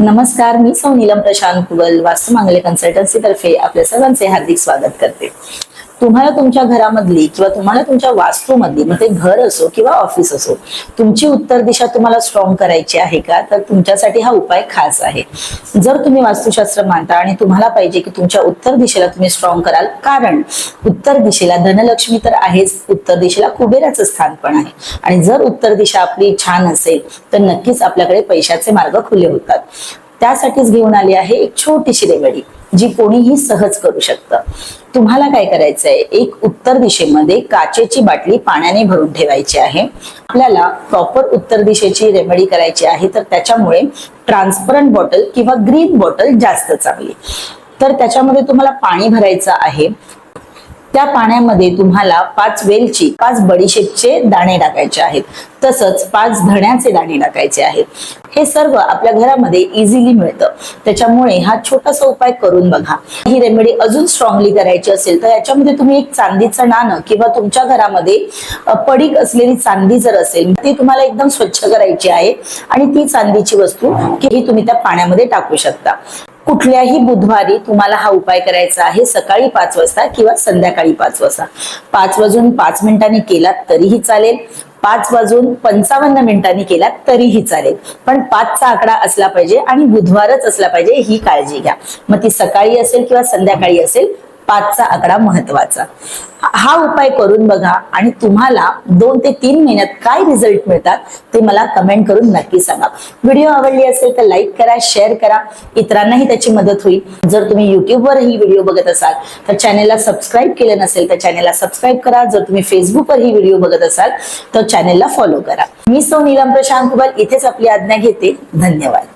नमस्कार मी सौ नीलम प्रशांत कुबल वास्तू मांगले कन्सल्टन्सी तर्फे आपल्या सर्वांचे हार्दिक स्वागत करते. तुम्हाला तुमच्या घरामधली किंवा तुम्हाला तुमच्या वास्तूमधली मग ते घर असो किंवा ऑफिस असो तुमची उत्तर दिशा तुम्हाला स्ट्रॉंग करायची आहे का? तर तुमच्यासाठी हा उपाय खास आहे. जर तुम्ही वास्तुशास्त्र मानता आणि तुम्हाला पाहिजे की तुमच्या उत्तर दिशेला तुम्ही स्ट्रॉंग कराल कारण उत्तर दिशेला धनलक्ष्मी तर आहेच उत्तर दिशेला कुबेराचं स्थान पण आहे. आणि जर उत्तर दिशा आपली छान असेल तर नक्कीच आपल्याकडे पैशाचे मार्ग खुले होतात. त्यासाठीच घेऊन आली आहे एक छोटीशी रेवडी जी कोणीही सहज करू शकतं. तुम्हाला काय करायचं आहे एक उत्तर दिशेमध्ये काचेची बाटली पाण्याने भरून ठेवायची आहे. आपल्याला प्रॉपर उत्तर दिशेची रेमेडी करायची आहे तर त्याच्यामुळे ट्रान्सपरंट बॉटल किंवा ग्रीन बॉटल जास्त चांगली. तर त्याच्यामध्ये तुम्हाला पाणी भरायचं आहे. त्या पाण्यामध्ये तुम्हाला पाच वेलची पाच बडीशेपचे दाणे टाकायचे आहेत. तसंच पाच धण्याचे दाणे टाकायचे आहेत. हे सर्व आपल्या घरामध्ये इझिली मिळतं. त्याच्यामुळे हा छोटासा उपाय करून बघा. ही रेमेडी अजून स्ट्रॉंगली करायची असेल तर याच्यामध्ये तुम्ही एक चांदीचं नाणं किंवा तुमच्या घरामध्ये पडीक असलेली चांदी जर असेल ती तुम्हाला एकदम स्वच्छ करायची आहे. आणि ती चांदीची वस्तू ही तुम्ही त्या पाण्यामध्ये टाकू शकता. कुठल्याही बुधवारी तुम्हाला हा उपाय करायचा आहे सकाळी पाच वाजता किंवा संध्याकाळी पाच वाजता. पाच वाजून पाच मिनिटांनी केलात तरीही चालेल. पाच वाजून पंचावन्न मिनिटांनी केला तरीही चालेल. पण पाचचा आकडा असला पाहिजे आणि बुधवारच असला पाहिजे ही काळजी घ्या. मग ती सकाळी असेल किंवा संध्याकाळी असेल पाचचा आकडा महत्त्वाचा. हा उपाय करून बघा आणि तुम्हाला दोन ते तीन महिन्यात काय रिझल्ट मिळतात ते मला कमेंट करून नक्की सांगा. व्हिडिओ आवडली असेल तर लाईक करा शेअर करा. इतरांनाही त्याची मदत होईल. जर तुम्ही युट्यूबवर ही व्हिडिओ बघत असाल तर चॅनेलला सबस्क्राईब केलं नसेल तर चॅनेलला सबस्क्राईब करा. जर तुम्ही फेसबुकवर ही व्हिडिओ बघत असाल तर चॅनेलला फॉलो करा. मी सौ नीलम प्रशांत कुबल इथेच आपली आज्ञा घेते. धन्यवाद.